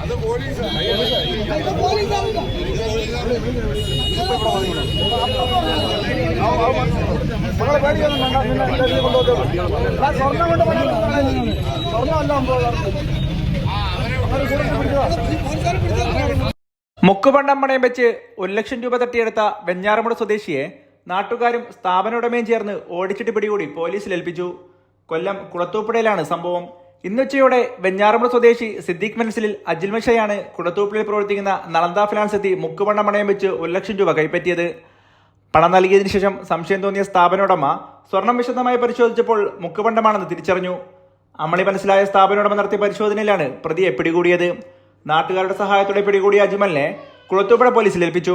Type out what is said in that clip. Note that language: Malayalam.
അത് പോലീസാണ് മകളെ പേടിയൊന്നും വേണ്ട നിന്നെ കൊണ്ടുപോകും സ്വർണം കൊണ്ട് സ്വർണമല്ല മുക്കുപണ്ടം പണയം വെച്ച് ഒരു ലക്ഷം രൂപ തട്ടിയെടുത്ത വെഞ്ഞാറമുട സ്വദേശിയെ നാട്ടുകാരും സ്ഥാപന ഉടമയും ചേർന്ന് ഓടിച്ചിട്ട് പിടികൂടി പോലീസിൽ ഏൽപ്പിച്ചു. കൊല്ലം കുളത്തൂപ്പുഴയിലാണ് സംഭവം. ഇന്നുച്ചയോടെ വെഞ്ഞാറമുട സ്വദേശി സിദ്ദീഖ് മനസ്സിലിൽ അജിൽ മിഷയാണ് കുളത്തൂപ്പുഴയിൽ പ്രവർത്തിക്കുന്ന നളന്ദ ഫിനാൻസ് എത്തി മുക്കുപണ്ടം പണയം വെച്ച് ഒരു ലക്ഷം രൂപ കൈപ്പറ്റിയത്. പണം നൽകിയതിനു ശേഷം സംശയം തോന്നിയ സ്ഥാപന ഉടമ സ്വർണം വിശദമായി പരിശോധിച്ചപ്പോൾ മുക്കുപണ്ടമാണെന്ന് തിരിച്ചറിഞ്ഞു. അമളി മനസ്സിലായ സ്ഥാപന ഉടമ നടത്തിയ പരിശോധനയിലാണ് പ്രതിയെ പിടികൂടിയത്. നാട്ടുകാരുടെ സഹായത്തോടെ പിടികൂടിയ അജ്മലിനെ കുളത്തൂപ്പുഴ പോലീസിൽ ഏൽപ്പിച്ചു.